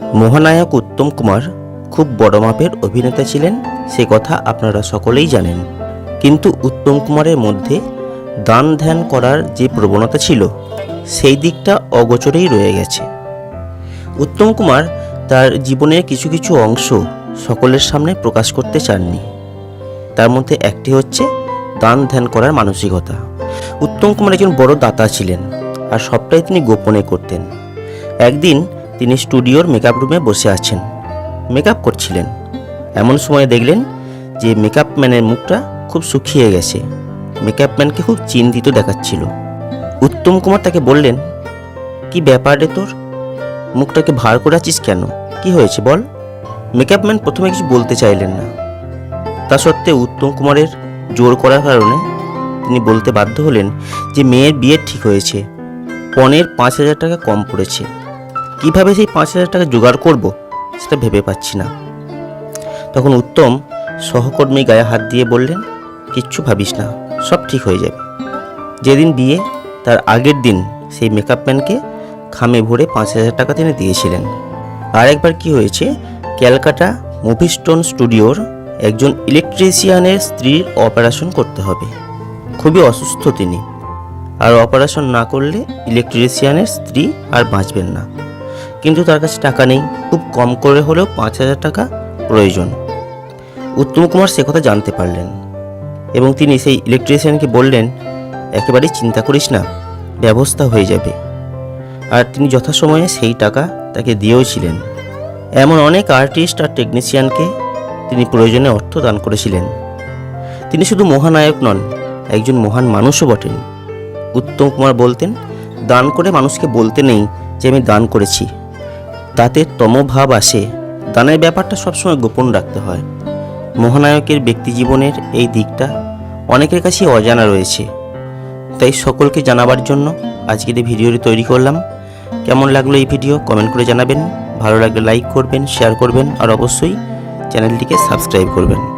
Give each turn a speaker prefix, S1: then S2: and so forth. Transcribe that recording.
S1: মহানায়ক উত্তম কুমার খুব বড় মাপের অভিনেতা ছিলেন, সে কথা আপনারা সকলেই জানেন। কিন্তু উত্তম কুমারের মধ্যে দান ধ্যান করার যে প্রবণতা ছিল, সেই দিকটা অগোচরেই রয়ে গেছে। উত্তম কুমার তার জীবনের কিছু কিছু অংশ সকলের সামনে প্রকাশ করতে চাননি। তার মধ্যে একটি হচ্ছে দান ধ্যান করার মানসিকতা। উত্তম কুমার একজন বড় দাতা ছিলেন, আর সবটাই তিনি গোপনে করতেন। একদিন তিনি স্টুডিওর মেকআপ রুমে বসে আছেন। মেকআপ করছিলেন। এমন সময় দেখলেন যে মেকআপ ম্যানের মুখটা খুব শুকিয়ে গেছে। মেকআপ ম্যানকে খুব চিন্তিত দেখাচ্ছিল। উত্তম কুমার তাকে বললেন, কি ব্যাপার তোর? মুখটাকে ভার করে আছিস কেন? কি হয়েছে বল? মেকআপ ম্যান প্রথমে কিছু বলতে চাইলেন না। তা সত্ত্বেও উত্তম কুমারের জোর করার কারণে তিনি বলতে বাধ্য হলেন যে মেয়ের বিয়ে ঠিক হয়েছে। পনেরো পাঁচ হাজার টাকা কম পড়েছে। কীভাবে সেই পাঁচ হাজার টাকা জোগাড় করব সেটা ভেবে পাচ্ছি না। তখন উত্তম সহকর্মী গায়ে হাত দিয়ে বললেন, কিচ্ছু ভাবিস না, সব ঠিক হয়ে যাবে। যেদিন বিয়ে, তার আগের দিন সেই মেকআপ ম্যানকে খামে ভরে পাঁচ হাজার টাকা তিনি দিয়েছিলেন। আর একবার কি হয়েছে, ক্যালকাটা মুভি স্টোন স্টুডিওর একজন ইলেকট্রিশিয়ানের স্ত্রীর অপারেশন করতে হবে। খুবই অসুস্থ তিনি। আর অপারেশন না করলে ইলেকট্রিশিয়ানের স্ত্রী আর বাঁচবেন না। কিন্তু তার কাছে টাকা নেই। খুব কম করে হলেও পাঁচ হাজার টাকা প্রয়োজন। উত্তম কুমার সে কথা জানতে পারলেন এবং তিনি সেই ইলেকট্রিশিয়ানকে বললেন, একেবারেই চিন্তা করিস না, ব্যবস্থা হয়ে যাবে। আর তিনি যথাসময়ে সেই টাকা তাকে দিয়েওছিলেন এমন অনেক আর্টিস্ট আর টেকনিশিয়ানকে তিনি প্রয়োজনে অর্থ দান করেছিলেন। তিনি শুধু মহানায়ক নন, একজন মহান মানুষও বটেন। উত্তম কুমার বলতেন, দান করে মানুষকে বলতে নেই যে আমি দান করেছি। তাতে তমভাব আসে। দানের ব্যাপারটা সবসময় গোপন রাখতে হয়। মহানায়কের ব্যক্তি জীবনের এই দিকটা অনেকের কাছে অজানা রয়েছে। তাই সকলকে জানাবার জন্য আজকের এই ভিডিওটি তৈরি করলাম। কেমন লাগল এই ভিডিও কমেন্ট করে জানাবেন। ভালো লাগলে লাইক করবেন শেয়ার করবেন, আর অবশ্যই চ্যানেলটিকে সাবস্ক্রাইব করবেন।